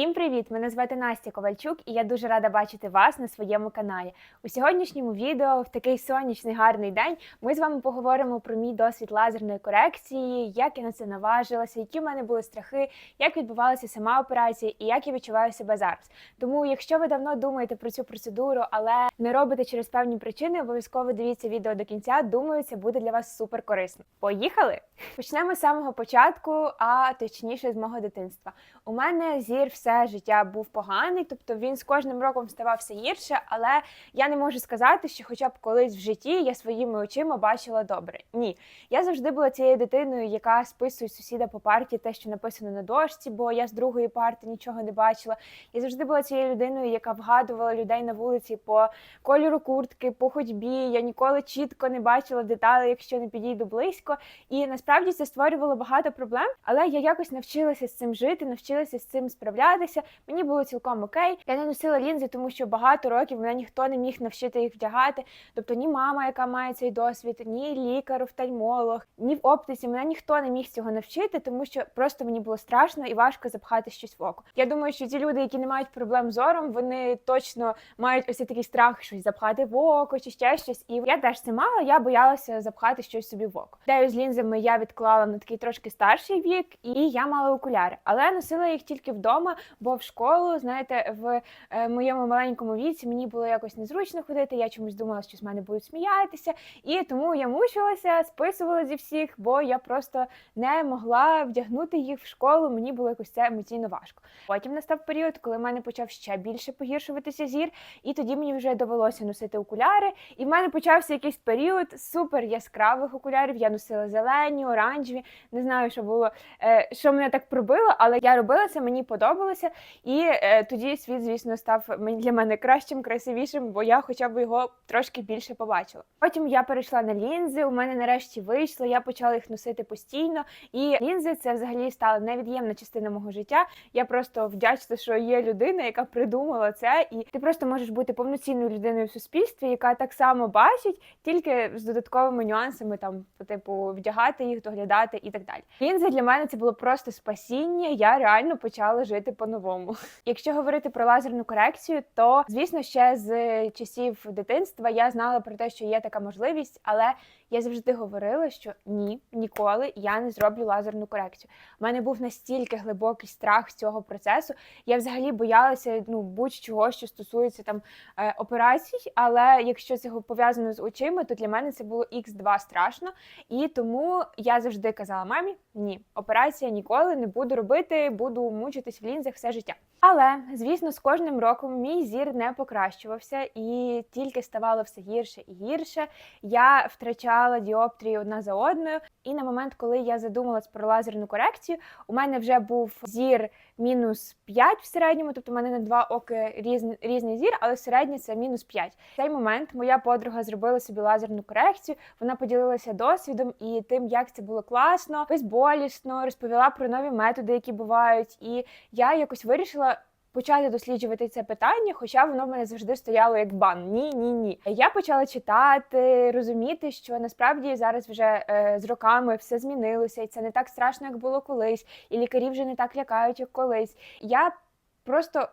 Всім привіт! Мене звати Настя Ковальчук, і я дуже рада бачити вас на своєму каналі. У сьогоднішньому відео, в такий сонячний гарний день, ми з вами поговоримо про мій досвід лазерної корекції, як я на це наважилася, які в мене були страхи, як відбувалася сама операція і як я відчуваю себе зараз. Тому, якщо ви давно думаєте про цю процедуру, але не робите через певні причини, обов'язково дивіться відео до кінця. Думаю, це буде для вас супер корисно. Поїхали! Почнемо з самого початку, а точніше з мого дитинства. У мене зір все життя був поганий, тобто він з кожним роком ставав все гірше, але я не можу сказати, що хоча б колись в житті я своїми очима бачила добре. Ні, я завжди була цією дитиною, яка списує сусіда по парті те, що написано на дошці, бо я з другої парти нічого не бачила. Я завжди була цією людиною, яка вгадувала людей на вулиці по кольору куртки, по ходьбі. Я ніколи чітко не бачила деталей, якщо не підійду близько. І насправді це створювало багато проблем, але я якось навчилася з цим жити, навчилася з цим справлятися. Мені було цілком окей. Я не носила лінзи, тому що багато років мене ніхто не міг навчити їх вдягати. Тобто ні мама, яка має цей досвід, ні лікар, офтальмолог, ні в оптиці. Мене ніхто не міг цього навчити, тому що просто мені було страшно і важко запхати щось в око. Я думаю, що ті люди, які не мають проблем з зором, вони точно мають ось такий страх, щось запхати в око чи ще щось. І я теж це мала. Я боялася запхати щось собі в око. Ідею з лінзами я відклала на такий трошки старший вік, і я мала окуляри, але носила їх тільки вдома, бо в школу, знаєте, в е, моєму маленькому віці мені було якось незручно ходити. Я чомусь думала, що з мене будуть сміятися, і тому я мучилася, списувала зі всіх, бо я просто не могла вдягнути їх в школу. Мені було якось це емоційно важко. Потім настав період, коли в мене почав ще більше погіршуватися зір, і тоді мені вже довелося носити окуляри. І в мене почався якийсь період супер яскравих окулярів. Я носила зелені, оранжеві. Не знаю, що було, е, що мене так пробило, але я робила це, мені подобалося. І е, тоді світ, звісно, став для мене кращим, красивішим, бо я хоча б його трошки більше побачила. Потім я перейшла на лінзи. У мене нарешті вийшло. Я почала їх носити постійно. І лінзи це взагалі стала невід'ємна частина мого життя. Я просто вдячна, що є людина, яка придумала це, і ти просто можеш бути повноцінною людиною в суспільстві, яка так само бачить, тільки з додатковими нюансами, там по типу вдягати їх, доглядати і так далі. Лінзи для мене це було просто спасіння. Я реально почала жити по-новому. Якщо говорити про лазерну корекцію, то звісно ще з часів дитинства я знала про те, що є така можливість, але я завжди говорила, що ні, ніколи я не зроблю лазерну корекцію. У мене був настільки глибокий страх цього процесу. Я взагалі боялася ну будь-чого, що стосується там е, операцій. Але якщо це пов'язано з очима, то для мене це було x 2 страшно. І тому я завжди казала мамі: ні, операція ніколи не буду робити, буду мучитись в лінзах все життя. Але звісно, з кожним роком мій зір не покращувався і тільки ставало все гірше і гірше. Я втрачала діоптрії одна за одною. І на момент, коли я задумалась про лазерну корекцію, у мене вже був зір мінус 5 в середньому, тобто у мене на два оки різний, різний зір, але середній це мінус 5. В цей момент моя подруга зробила собі лазерну корекцію. Вона поділилася досвідом і тим, як це було класно, безболісно, розповіла про нові методи, які бувають. І я якось вирішила. Почати досліджувати це питання, хоча воно в мене завжди стояло як бан. Ні, ні, ні. Я почала читати, розуміти, що насправді зараз вже е, з роками все змінилося, і це не так страшно, як було колись, і лікарі вже не так лякають, як колись. Я просто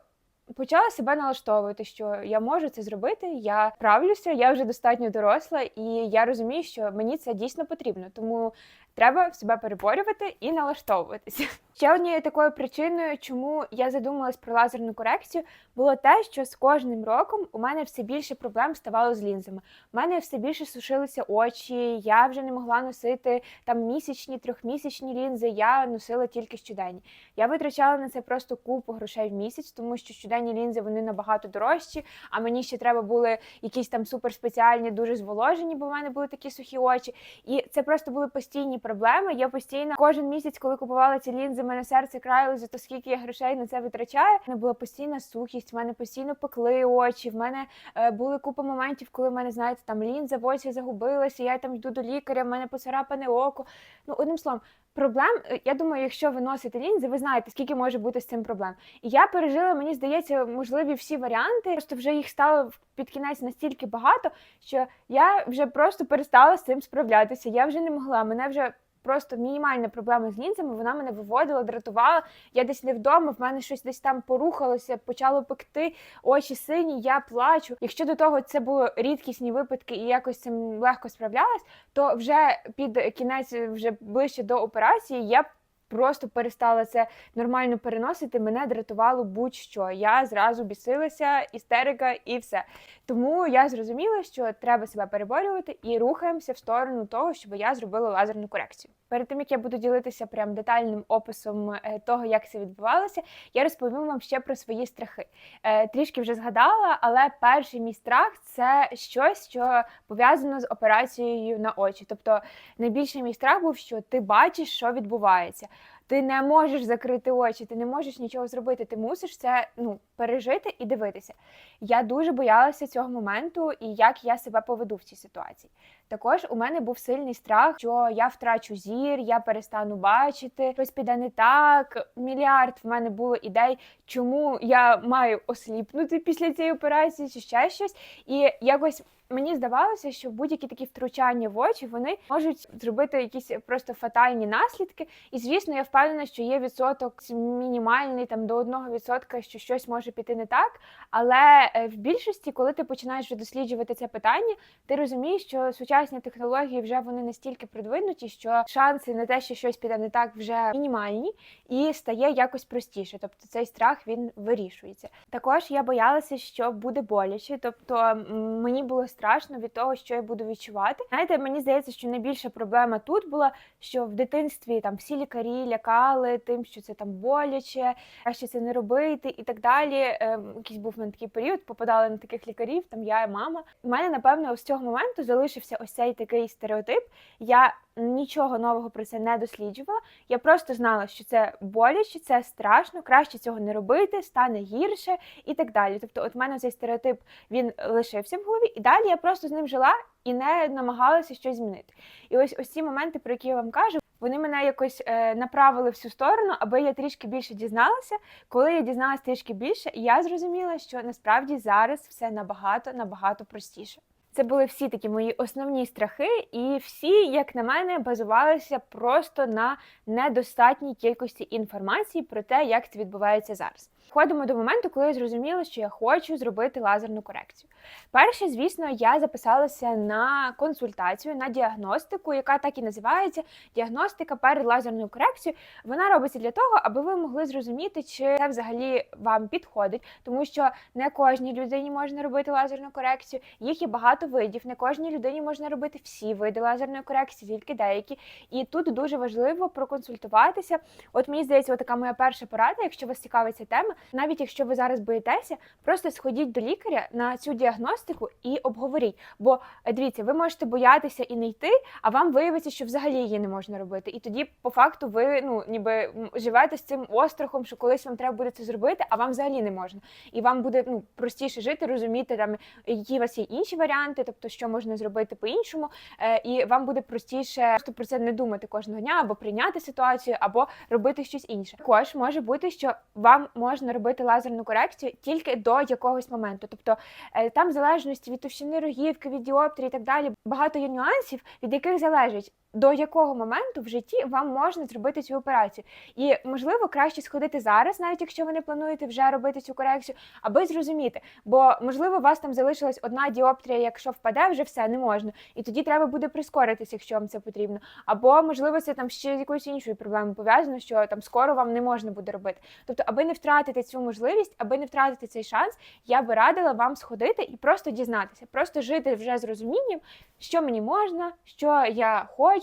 почала себе налаштовувати, що я можу це зробити, я справлюся, я вже достатньо доросла, і я розумію, що мені це дійсно потрібно. Тому треба себе переборювати і налаштовуватися. Ще однією такою причиною, чому я задумалась про лазерну корекцію, було те, що з кожним роком у мене все більше проблем ставало з лінзами. У мене все більше сушилися очі, я вже не могла носити там місячні, трьохмісячні лінзи, я носила тільки щоденні. Я витрачала на це просто купу грошей в місяць, тому що щоденні лінзи вони набагато дорожчі, а мені ще треба були якісь там суперспеціальні, дуже зволожені, бо в мене були такі сухі очі. І це просто були постійні проблеми. Я постійно кожен місяць, коли купувала ці лінзи, мене серце краяло за то, скільки я грошей на це витрачаю. У мене була постійна сухість, в мене постійно пекли очі. В мене е, були купа моментів, коли в мене, знаєте, там лінза в оці загубилася, я там йду до лікаря, в мене поцарапане око. Ну, одним словом, проблем, е, я думаю, якщо ви носите лінзи, ви знаєте, скільки може бути з цим проблем. І я пережила, мені здається, можливі всі варіанти. Просто вже їх стало під кінець настільки багато, що я вже просто перестала з цим справлятися. Я вже не могла. Мене вже просто мінімальна проблема з лінзами. Вона мене виводила, дратувала. Я десь не вдома, в мене щось десь там порухалося, почало пекти, очі сині, я плачу. Якщо до того це були рідкісні випадки і якось цим легко справлялась, то вже під кінець, вже ближче до операції, я просто перестала це нормально переносити. Мене дратувало будь-що. Я зразу бісилася, істерика і все. Тому я зрозуміла, що треба себе переборювати і рухаємося в сторону того, щоб я зробила лазерну корекцію. Перед тим як я буду ділитися прям детальним описом е, того, як це відбувалося, я розповім вам ще про свої страхи. Е, Трішки вже згадала, але перший мій страх це щось, що пов'язано з операцією на очі. Тобто найбільший мій страх був, що ти бачиш, що відбувається. Ти не можеш закрити очі, ти не можеш нічого зробити. Ти мусиш це ну пережити і дивитися. Я дуже боялася цього моменту і як я себе поведу в цій ситуації. Також у мене був сильний страх, що я втрачу зір, я перестану бачити, щось піде не так. Мільярд в мене було ідей, чому я маю осліпнути після цієї операції, чи ще щось. І якось мені здавалося, що будь-які такі втручання в очі вони можуть зробити якісь просто фатальні наслідки. І звісно, я впевнена, що є відсоток мінімальний там до 1%, що щось може піти не так. Але е, в більшості, коли ти починаєш досліджувати це питання, ти розумієш, що сучасні технології вже вони настільки продвинуті, що шанси на те, що щось піде не так, вже мінімальні, і стає якось простіше. Тобто цей страх він вирішується. Також я боялася, що буде боляче, тобто мені було страшно від того, що я буду відчувати. Знаєте, мені здається, що найбільша проблема тут була, що в дитинстві там всі лікарі лякали тим, що це там боляче, краще це не робити і так далі. Ем, якийсь був на такий період, попадали на таких лікарів, там я і мама. У мене, напевно, з цього моменту залишився ось цей такий стереотип. Я нічого нового про це не досліджувала. Я просто знала, що це боляче, це страшно, краще цього не робити, стане гірше і так далі. Тобто, от в мене цей стереотип він лишився в голові, і далі я просто з ним жила і не намагалася щось змінити. І ось ось ці моменти, про які я вам кажу, вони мене якось е, направили в цю сторону, аби я трішки більше дізналася. Коли я дізналася трішки більше, я зрозуміла, що насправді зараз все набагато набагато простіше. Це були всі такі мої основні страхи, і всі, як на мене, базувалися просто на недостатній кількості інформації про те, як це відбувається зараз. Входимо до моменту, коли я зрозуміла, що я хочу зробити лазерну корекцію. Перше, звісно, я записалася на консультацію, на діагностику, яка так і називається діагностика перед лазерною корекцією. Вона робиться для того, аби ви могли зрозуміти, чи це взагалі вам підходить, тому що не кожній людині можна робити лазерну корекцію. Їх є багато видів. Не кожній людині можна робити всі види лазерної корекції, тільки деякі. І тут дуже важливо проконсультуватися. От мені здається, така моя перша порада, якщо вас цікавить ця тема, навіть якщо ви зараз боїтеся, просто сходіть до лікаря на цю діагностику і обговоріть. Бо е, дивіться, ви можете боятися і не йти, а вам виявиться, що взагалі її не можна робити. І тоді, по факту, ви ну ніби живете з цим острахом, що колись вам треба буде це зробити, а вам взагалі не можна. І вам буде ну простіше жити, розуміти там, які у вас є інші варіанти, тобто що можна зробити по-іншому, е, і вам буде простіше просто про це не думати кожного дня, або прийняти ситуацію, або робити щось інше. Також може бути, що вам можна робити лазерну корекцію тільки до якогось моменту. Тобто е, там залежності від товщини рогівки, від діоптрії і так далі, багато є нюансів, від яких залежить. До якого моменту в житті вам можна зробити цю операцію, і можливо краще сходити зараз, навіть якщо ви не плануєте вже робити цю корекцію, аби зрозуміти, бо можливо у вас там залишилась одна діоптрія, якщо впаде, вже все не можна, і тоді треба буде прискоритися, якщо вам це потрібно. Або можливо це там ще з якоюсь іншою проблемою пов'язано, що там скоро вам не можна буде робити. Тобто, аби не втратити цю можливість, аби не втратити цей шанс, я би радила вам сходити і просто дізнатися, просто жити вже з розумінням, що мені можна, що я хочу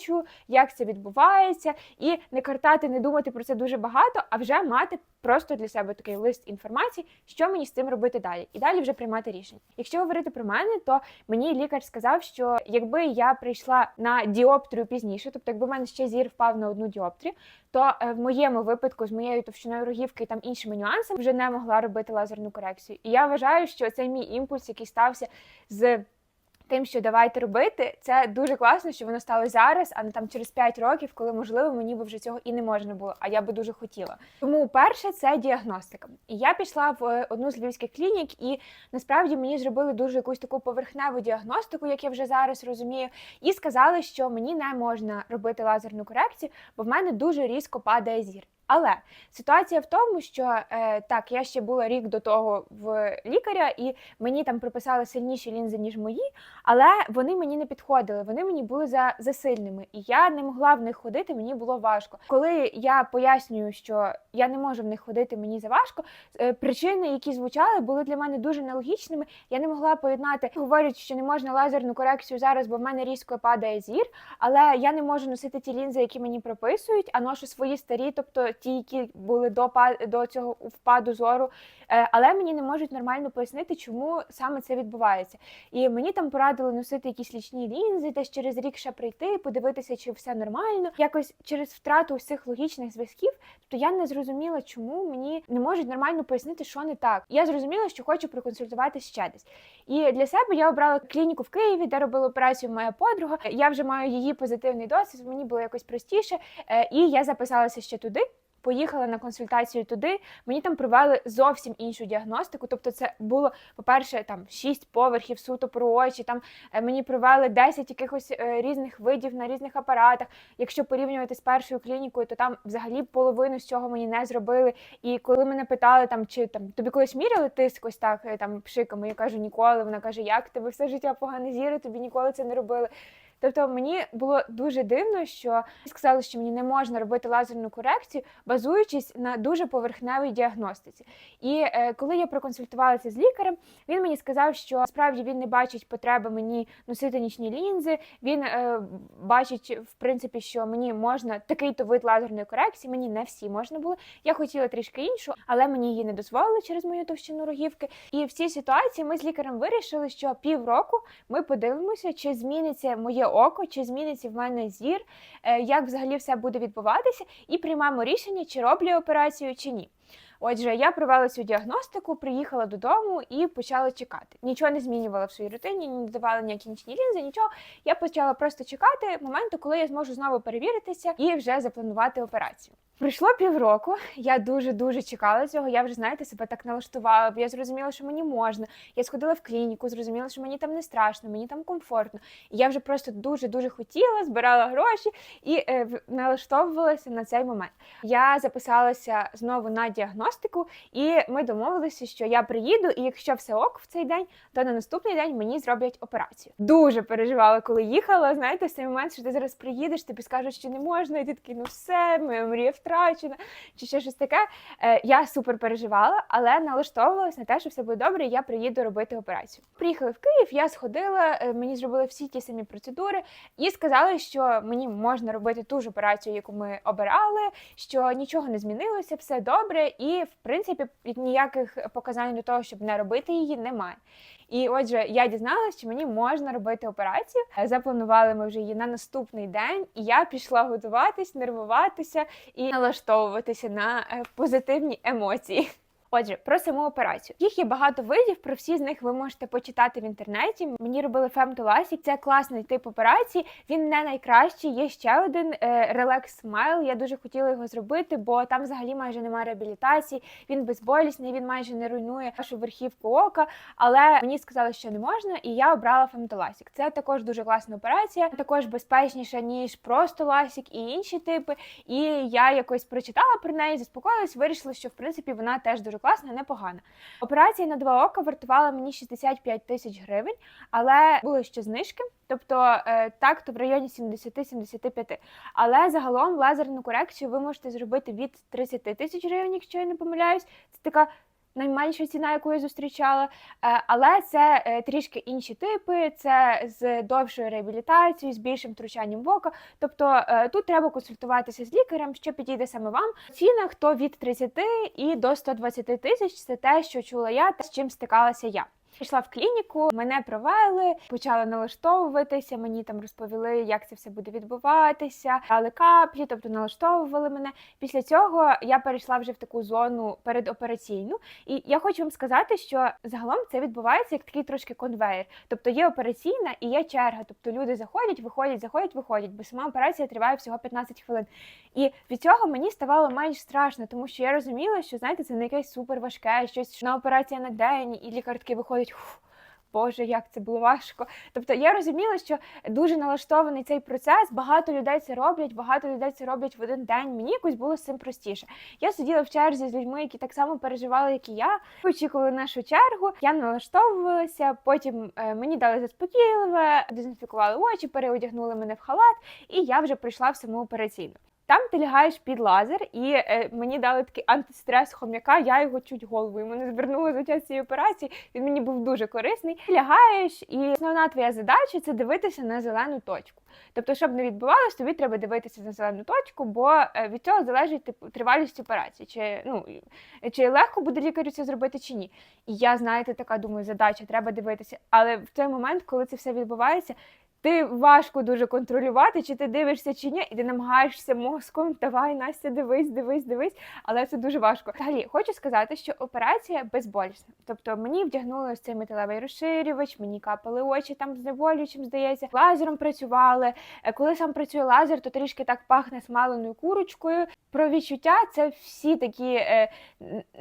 як це відбувається, і не картати, не думати про це дуже багато, а вже мати просто для себе такий лист інформації, що мені з цим робити далі, і далі вже приймати рішення. Якщо говорити про мене, то мені лікар сказав, що якби я прийшла на діоптрію пізніше, тобто якби в мене ще зір впав на одну діоптрію, то е, в моєму випадку з моєю товщиною рогівки і там іншими нюансами вже не могла робити лазерну корекцію. І я вважаю, що це мій імпульс, який стався з тим, що давайте робити, це дуже класно, що воно стало зараз, а не там через 5 років, коли можливо мені би вже цього і не можна було, а я би дуже хотіла. Тому перше це діагностика. І я пішла в е, одну з львівських клінік, і насправді мені зробили дуже якусь таку поверхневу діагностику, як я вже зараз розумію, і сказали, що мені не можна робити лазерну корекцію, бо в мене дуже різко падає зір. Але ситуація в тому, що е, так, я ще була рік до того в лікаря, і мені там прописали сильніші лінзи, ніж мої, але вони мені не підходили, вони мені були за, засильними, і я не могла в них ходити, мені було важко. Коли я пояснюю, що я не можу в них ходити, мені заважко, е, причини, які звучали, були для мене дуже нелогічними. Я не могла поєднати, говорять, що не можна лазерну корекцію зараз, бо в мене різко падає зір, але я не можу носити ті лінзи, які мені прописують, а ношу свої старі, тобто ті, які були до до цього впаду зору. Е, Але мені не можуть нормально пояснити, чому саме це відбувається. І мені там порадили носити якісь лічні лінзи, десь через рік ще прийти, подивитися, чи все нормально. Якось через втрату усіх логічних зв'язків, то я не зрозуміла, чому мені не можуть нормально пояснити, що не так. Я зрозуміла, що хочу проконсультуватися ще десь. І для себе я обрала клініку в Києві, де робила операцію моя подруга. Я вже маю її позитивний досвід, мені було якось простіше, Е, і я записалася ще туди. Поїхала на консультацію туди. Мені там провели зовсім іншу діагностику. Тобто, це було, по-перше, там шість поверхів суто про очі. Там е, мені провели 10 якихось е, різних видів на різних апаратах. Якщо порівнювати з першою клінікою, то там взагалі половину з цього мені не зробили. І коли мене питали, там чи там тобі колись міряли тиск ось так е, там пшиками, я кажу ніколи. Вона каже, як тебе все життя погане зіри, тобі ніколи це не робили. Тобто мені було дуже дивно, що сказали, що мені не можна робити лазерну корекцію, базуючись на дуже поверхневій діагностиці. І е, коли я проконсультувалася з лікарем, він мені сказав, що справді він не бачить потреби мені носити нічні лінзи. Він е, бачить, в принципі, що мені можна такий то вид лазерної корекції. Мені не всі можна було. Я хотіла трішки іншу, але мені її не дозволили через мою товщину рогівки. І в цій ситуації ми з лікарем вирішили, що півроку ми подивимося, чи зміниться моє око, чи зміниться в мене зір, е, як взагалі все буде відбуватися, і приймаємо рішення, чи роблю я операцію, чи ні. Отже, я провела цю діагностику, приїхала додому і почала чекати. Нічого не змінювала в своїй рутині, не давала ніякі нічні лінзи, нічого. Я почала просто чекати моменту, коли я зможу знову перевіритися і вже запланувати операцію. Пройшло півроку, я дуже дуже чекала цього. Я вже знаєте себе так налаштувала. бо Я зрозуміла, що мені можна. Я сходила в клініку, зрозуміла, що мені там не страшно, мені там комфортно. І я вже просто дуже дуже хотіла, збирала гроші і е, налаштовувалася на цей момент. Я записалася знову на діагностику, і ми домовилися, що я приїду, і якщо все ок в цей день, то на наступний день мені зроблять операцію. Дуже переживала, коли їхала. Знаєте, в цей момент, що ти зараз приїдеш, тобі скажуть, що не можна, і ти такий, ну все, моя мрія втрачена, чи ще щось таке. Е, я супер переживала, але налаштовувалася на те, що все буде добре, і я приїду робити операцію. Приїхали в Київ, я сходила, е, мені зробили всі ті самі процедури, і сказали, що мені можна робити ту ж операцію, яку ми обирали, що нічого не змінилося, все добре, і в принципі ніяких показань до того, щоб не робити її, немає. І отже, я дізналася, що мені можна робити операцію. Е, Запланували ми вже її на наступний день, і я пішла готуватись, нервуватися і налаштовуватися на е, позитивні емоції. Отже, про саму операцію. Їх є багато видів. Про всі з них ви можете почитати в інтернеті. Мені робили фемтоласік. Це класний тип операції. Він не найкращий. Є ще один Relax Smile. Я дуже хотіла його зробити, бо там взагалі майже немає реабілітації. Він безболісний, він майже не руйнує вашу верхівку ока. Але мені сказали, що не можна, і я обрала фемтоласік. Це також дуже класна операція, також безпечніша ніж просто ласік і інші типи. І я якось прочитала про неї, заспокоїлась, вирішила, що в принципі вона теж дуже класна, непогана. Операція на два ока вартувала мені 65 тисяч гривень, але були ще знижки. Тобто е, так, то в районі 70-75. Але загалом лазерну корекцію ви можете зробити від 30 тисяч гривень, якщо я не помиляюсь. Це така найменша ціна, яку я зустрічала. Е, Але це е, трішки інші типи, це з довшою реабілітацією, з більшим втручанням в око. Тобто е, тут треба консультуватися з лікарем, що підійде саме вам. Ціна хто від 30 і до 120 тисяч це те, що чула я, та з чим стикалася я. Пішла в клініку, мене провели, почала налаштовуватися. Мені там розповіли, як це все буде відбуватися, дали каплі, тобто налаштовували мене. Після цього я перейшла вже в таку зону передопераційну. І я хочу вам сказати, що загалом це відбувається як такий трошки конвейер. Тобто є операційна і є черга. Тобто люди заходять, виходять, заходять, виходять, бо сама операція триває всього 15 хвилин. І від цього мені ставало менш страшно, тому що я розуміла, що знаєте, це не якесь супер важке, щось на операція на день, і лікар такий виходить. «Фу, Боже, як це було важко. Тобто я розуміла, що дуже налаштований цей процес. Багато людей це роблять, багато людей це роблять в один день. Мені якось було з цим простіше. Я сиділа в черзі з людьми, які так само переживали, як і я. Очікували нашу чергу. Я налаштовувалася. Потім е, мені дали заспокійливе, дезінфікували очі, переодягнули мене в халат, і я вже прийшла в саму операційну. Там ти лягаєш під лазер, і е, мені дали такий антистрес хом'яка, я його чуть головою. Мене звернули за час цієї операції. Він мені був дуже корисний. Лягаєш, і основна твоя задача це дивитися на зелену точку. Тобто, щоб не відбувалось, тобі треба дивитися на зелену точку, бо е, від цього залежить типу, тривалість операції. Чи ну чи легко буде лікарю це зробити, чи ні. І я, знаєте, така думаю, задача, треба дивитися. Але в той момент, коли це все відбувається, ти важко дуже контролювати, чи ти дивишся, чи ні, і ти намагаєшся мозком, давай, Настя, дивись, дивись, дивись, але це дуже важко. Взагалі, хочу сказати, що операція безболісна. Тобто мені вдягнули ось цей металевий розширювач, мені капали очі там знеболюючим, здається, лазером працювали. Е, Коли сам працює лазер, то трішки так пахне смаленою курочкою. Про відчуття це всі такі е,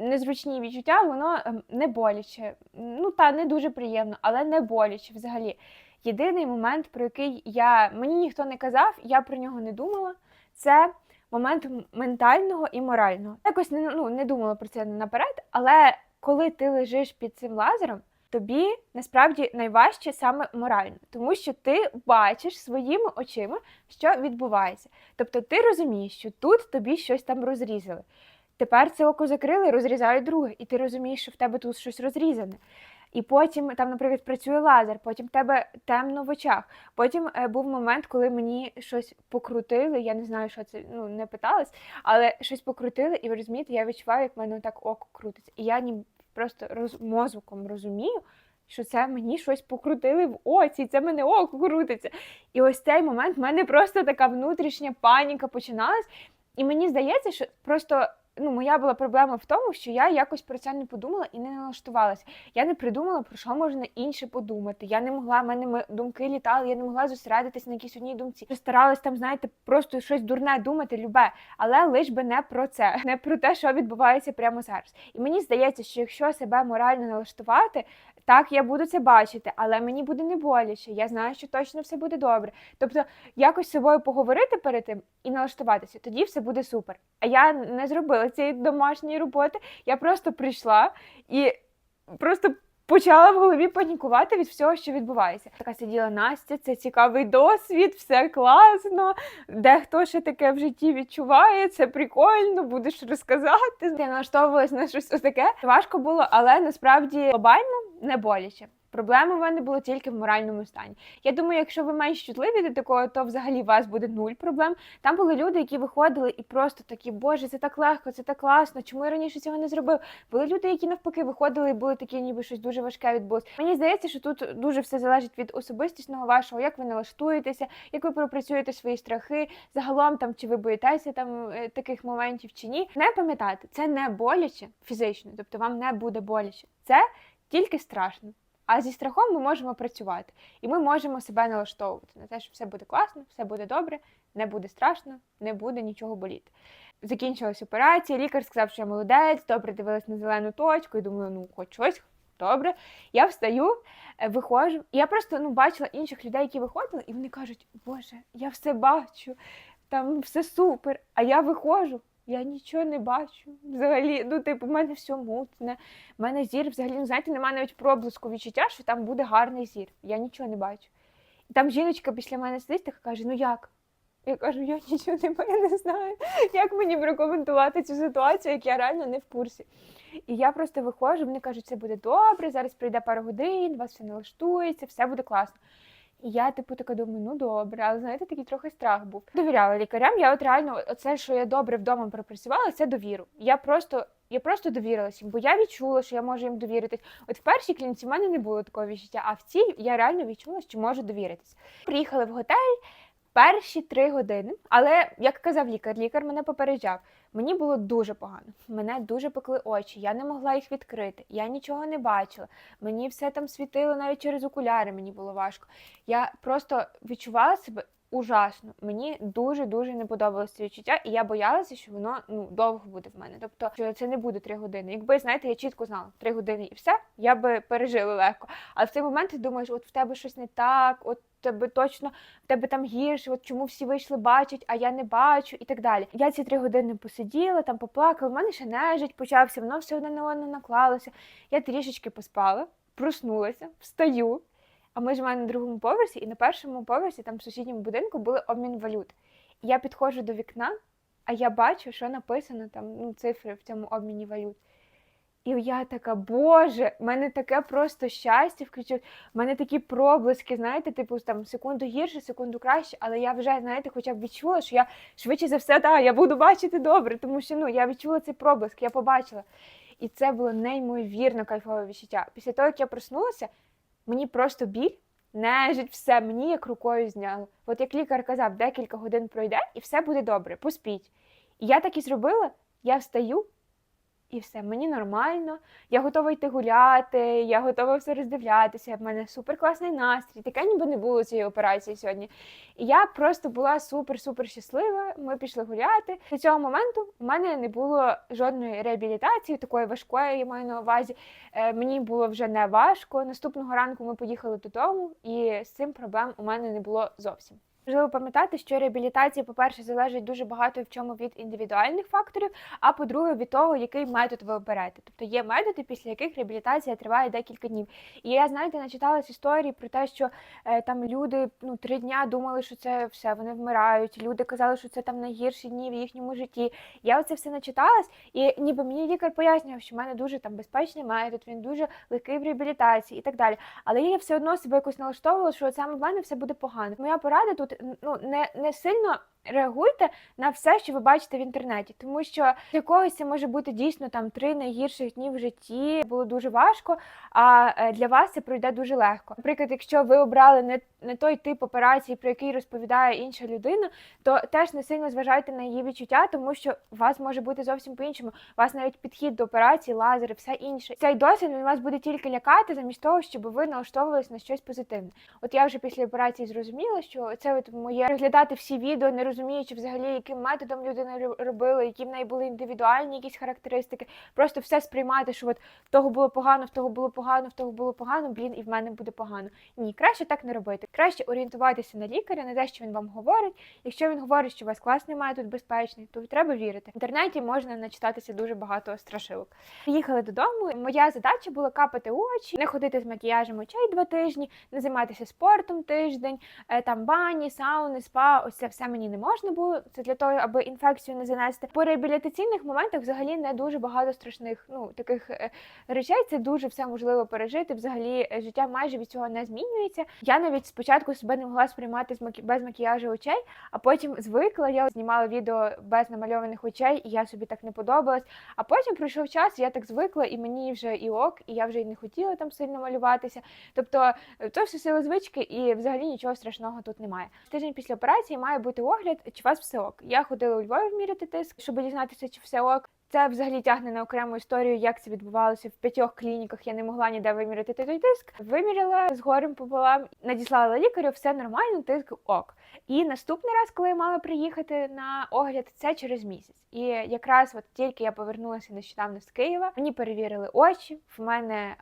незручні відчуття, воно ем, не боляче. Ну та не дуже приємно, але не боляче взагалі. Єдиний момент, про який я мені ніхто не казав, я про нього не думала. Це момент ментального і морального. Якось не, ну, не думала про це наперед, але коли ти лежиш під цим лазером, тобі насправді найважче саме морально, тому що ти бачиш своїми очима, що відбувається. Тобто ти розумієш, що тут тобі щось там розрізали. Тепер це око закрили, розрізають друге, і ти розумієш, що в тебе тут щось розрізане. І потім там, наприклад, працює лазер, потім тебе темно в очах. Потім е, був момент, коли мені щось покрутили. Я не знаю, що це ну не питалась, але щось покрутили, і ви розумієте, я відчуваю, як в мене так око крутиться. І я ні просто роз, мозоком розумію, що це мені щось покрутили в оці, це мене око крутиться. І ось цей момент в мене просто така внутрішня паніка починалась. І мені здається, що просто ну, моя була проблема в тому, що я якось про це не подумала і не налаштувалася. Я не придумала, про що можна інше подумати. Я не могла, в мене думки літали, я не могла зосередитись на якійсь одній думці. Я старалась там, знаєте, просто щось дурне думати, любе, але лиш би не про це, не про те, що відбувається прямо зараз. І мені здається, що якщо себе морально налаштувати, так я буду це бачити, але мені буде не боляче. Я знаю, що точно все буде добре. Тобто, якось з собою поговорити перед тим і налаштуватися, тоді все буде супер. А я не зробила цієї домашньої роботи. Я просто прийшла і просто почала в голові панікувати від всього, що відбувається. Така сиділа Настя, це цікавий досвід, все класно. Дехто ще таке в житті відчуває, це прикольно, будеш розказати. Я налаштовувалась на щось таке. Важко було, але насправді глобально не боляче. Проблема в мене була тільки в моральному стані. Я думаю, якщо ви менш чутливі до такого, то взагалі у вас буде нуль проблем. Там були люди, які виходили і просто такі, боже, це так легко, це так класно. Чому я раніше цього не зробив? Були люди, які навпаки виходили і були такі, ніби щось дуже важке відбулося. Мені здається, що тут дуже все залежить від особистісного вашого, як ви налаштуєтеся, як ви пропрацюєте свої страхи, загалом там чи ви боїтеся там е, таких моментів чи ні. Не пам'ятайте, це не боляче фізично, тобто вам не буде боляче. Це тільки страшно. А зі страхом ми можемо працювати, і ми можемо себе налаштовувати на те, що все буде класно, все буде добре, не буде страшно, не буде нічого боліти. Закінчилась операція, лікар сказав, що я молодець, добре дивилась на зелену точку, і думаю, ну хоч щось добре. Я встаю, е, виходжу, я просто ну, бачила інших людей, які виходили, і вони кажуть, Боже, я все бачу, там все супер. А я виходжу, я нічого не бачу. Взагалі, ну, типу, в мене все мутне. У мене зір взагалі, ну, знаєте, немає навіть проблиску відчуття, що там буде гарний зір. Я нічого не бачу. І там жіночка після мене сидить така каже: ну як? Я кажу, я нічого не, я не знаю, як мені прокоментувати цю ситуацію, як я реально не в курсі. І я просто виходжу, вони кажуть, це буде добре, зараз прийде пару годин, вас все налаштується, все буде класно. І я, типу, така думаю, ну добре, але знаєте, такий трохи страх був. Довіряла лікарям. Я от реально, оце, що я добре вдома пропрацювала, це довіру. Я просто Я просто довірилася їм, бо я відчула, що я можу їм довіритись. От в першій клініці в мене не було такого відчуття, а в цій я реально відчула, що можу довіритись. Приїхали в готель перші три години, але як казав лікар, лікар мене попереджав. Мені було дуже погано. Мене дуже пекли очі. Я не могла їх відкрити. Я нічого не бачила. Мені все там світило навіть через окуляри. Мені було важко. Я просто відчувала себе ужасно. Мені дуже дуже не подобалося відчуття, і я боялася, що воно ну довго буде в мене. Тобто, що це не буде три години. Якби знаєте, я чітко знала три години і все, я би пережила легко. Але в цей момент ти думаєш, от в тебе щось не так, от тебе точно в тебе там гірше, от чому всі вийшли, бачать, а я не бачу, і так далі. Я ці три години посиділа, там поплакала. в мене ще нежить почався, воно все одне на одне наклалося. Я трішечки поспала, проснулася, встаю. А ми ж мене на другому поверсі, і на першому поверсі, там в сусідньому будинку, були обмін валют. Я підходжу до вікна, а я бачу, що написано там ну, цифри в цьому обміні валют. І я така, Боже, в мене таке просто щастя включив. В мене такі проблиски, знаєте, типу там секунду гірше, секунду краще, але я вже, знаєте, хоча б відчула, що я швидше за все, так, я буду бачити добре, тому що ну, я відчула цей проблиск, я побачила. І це було неймовірно кайфове відчуття. Після того, як я проснулася, мені просто біль, нежить, все, мені як рукою зняло. От як лікар казав, декілька годин пройде і все буде добре, поспіть. І я так і зробила, я встаю. І все, мені нормально, я готова йти гуляти, я готова все роздивлятися. В мене супер класний настрій. Таке ніби не було цієї операції сьогодні. І я просто була супер-супер щаслива. Ми пішли гуляти. До цього моменту в мене не було жодної реабілітації, такої важкої, я маю на увазі. Е, мені було вже не важко. Наступного ранку ми поїхали додому, і з цим проблем у мене не було зовсім. Важливо пам'ятати, що реабілітація, по-перше, залежить дуже багато в чому від індивідуальних факторів, а по-друге, від того, який метод ви оберете. Тобто є методи, після яких реабілітація триває декілька днів. І я, знаєте, начиталась історії про те, що е, там люди ну три дня думали, що це все, вони вмирають. Люди казали, що це там найгірші дні в їхньому житті. Я оце все начиталась, і ніби мені лікар пояснював, що в мене дуже там безпечний метод, він дуже легкий в реабілітації і так далі. Але я все одно себе якось налаштовувала, що саме в мене все буде погано. Моя порада тут ну не, не сильно. Реагуйте на все, що ви бачите в інтернеті, тому що для когось це може бути дійсно там три найгірших дні в житті, було дуже важко. А е, для вас це пройде дуже легко. Наприклад, якщо ви обрали не не той тип операції, про який розповідає інша людина, то теж не сильно зважайте на її відчуття, тому що у вас може бути зовсім по-іншому. У вас навіть підхід до операції, лазери, все інше. Цей досвід він вас буде тільки лякати, замість того, щоб ви налаштовувалися на щось позитивне. От я вже після операції зрозуміла, що це от моє розглядати всі відео, не розуміючи взагалі, яким методом людина робила, які в неї були індивідуальні якісь характеристики. Просто все сприймати, що от в того було погано, в того було погано, в того було погано, блін, і в мене буде погано. Ні, краще так не робити. Краще орієнтуватися на лікаря, на те, що він вам говорить. Якщо він говорить, що у вас класний метод, безпечний, то треба вірити. В інтернеті можна начитатися дуже багато страшилок. Приїхали додому. Моя задача була капати очі, не ходити з макіяжем очей два тижні, не займатися спортом тиждень, е, там бані, сауни, спа. Ось це все мені не можна було. Це для того, аби інфекцію не занести. По реабілітаційних моментах взагалі не дуже багато страшних ну таких е, речей. Це дуже все можливо пережити. Взагалі е, життя майже від цього не змінюється. Я навіть спочатку себе не могла сприймати з макі... без макіяжу очей, а потім звикла. Я знімала відео без намальованих очей, і я собі так не подобалась. А потім пройшов час, я так звикла, і мені вже і ок, і я вже й не хотіла там сильно малюватися. Тобто, то все сили звички, і взагалі нічого страшного тут немає. Тиждень після операції має бути огляд, чи у вас все ок. Я ходила у Львові вміряти тиск, щоб дізнатися, чи все ок. Це взагалі тягне на окрему історію, як це відбувалося в п'ятьох клініках. Я не могла ніде виміряти той тиск. Виміряла з горем пополам, надіслала лікарю, все нормально, тиск ок. І наступний раз, коли я мала приїхати на огляд, це через місяць. І якраз от тільки я повернулася нещодавно з Києва, мені перевірили очі. В мене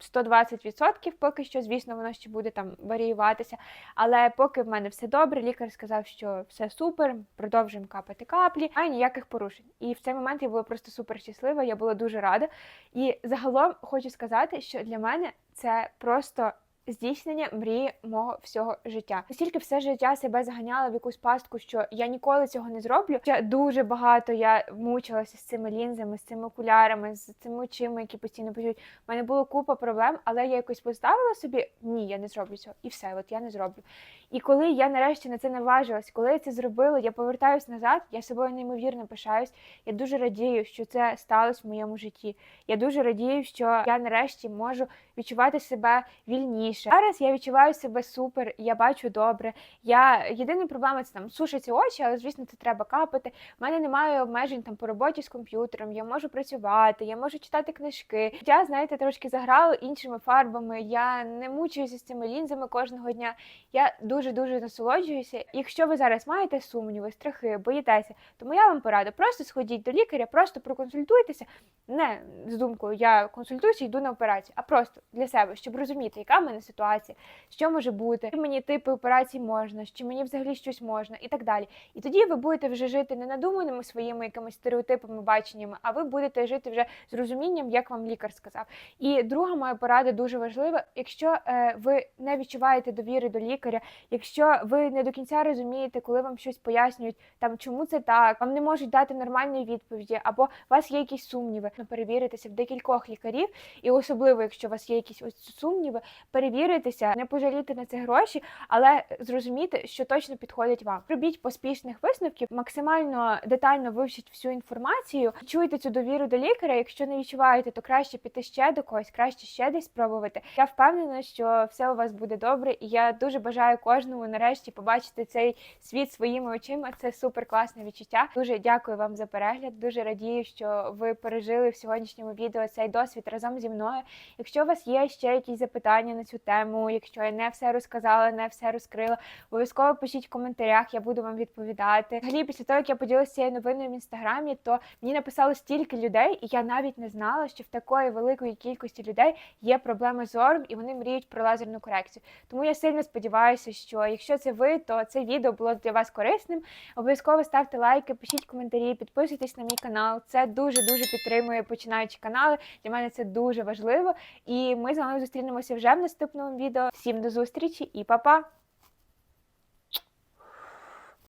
120% поки що, звісно, воно ще буде там варіюватися. Але поки в мене все добре, лікар сказав, що все супер, продовжуємо капати каплі, а ніяких порушень. І в цей момент я була просто супер щаслива, я була дуже рада. І загалом хочу сказати, що для мене це просто здійснення мрії мого всього життя. Настільки все життя себе заганяла в якусь пастку, що я ніколи цього не зроблю. Ще дуже багато я мучилася з цими лінзами, з цими окулярами, з цими очима, які постійно пишуть. У мене було купа проблем, але я якось поставила собі ні, я не зроблю цього. І все, от я не зроблю. І коли я нарешті на це наважилась, коли я це зробила, я повертаюсь назад, я собою неймовірно пишаюсь. Я дуже радію, що це сталося в моєму житті. Я дуже радію, що я нарешті можу відчувати себе вільніше. Зараз я відчуваю себе супер, я бачу добре. Я єдина проблема це там сушаться очі, але звісно, це треба капати. У мене немає обмежень там по роботі з комп'ютером. Я можу працювати, я можу читати книжки. Я знаєте, трошки заграла іншими фарбами. Я не мучуюся з цими лінзами кожного дня. Я дуже дуже насолоджуюся. Якщо ви зараз маєте сумніви, страхи, боїтеся, то моя вам порада просто сходіть до лікаря, просто проконсультуйтеся. Не з думкою, я консультуюся, йду на операцію, а просто для себе, щоб розуміти, яка в мене ситуація, що може бути, які мені типи операцій можна, чи мені взагалі щось можна, і так далі. І тоді ви будете вже жити не надуманими своїми якимись стереотипами, баченнями, а ви будете жити вже з розумінням, як вам лікар сказав. І друга моя порада дуже важлива. Якщо е, ви не відчуваєте довіри до лікаря, якщо ви не до кінця розумієте, коли вам щось пояснюють, там чому це так, вам не можуть дати нормальної відповіді, або у вас є якісь сумніви, перевіритися в декількох лікарів, і особливо, якщо у вас є якісь ось сумніви, перевіритися, не пожаліти на це гроші, але зрозуміти, що точно підходить вам. Робіть поспішних висновків, максимально детально вивчіть всю інформацію, чуйте цю довіру до лікаря. Якщо не відчуваєте, то краще піти ще до когось, краще ще десь спробувати. Я впевнена, що все у вас буде добре, і я дуже бажаю кожному нарешті побачити цей світ своїми очима. Це супер класне відчуття. Дуже дякую вам за перегляд. Дуже радію, що ви пережили в сьогоднішньому відео цей досвід разом зі мною. Якщо у вас є ще якісь запитання на цю тему, якщо я не все розказала, не все розкрила, обов'язково пишіть в коментарях, я буду вам відповідати. Взагалі, після того, як я поділилася цією новиною в інстаграмі, то мені написало стільки людей, і я навіть не знала, що в такої великої кількості людей є проблеми з зором, і вони мріють про лазерну корекцію. Тому я сильно сподіваюся, що якщо це ви, то це відео було для вас корисним. Обов'язково ставте лайки, пишіть коментарі, підписуйтесь на мій канал. Це дуже дуже підтримує починаючі канали. Для мене це дуже важливо. І ми з вами зустрінемося вже в наступному відео. Всім до зустрічі і па-па!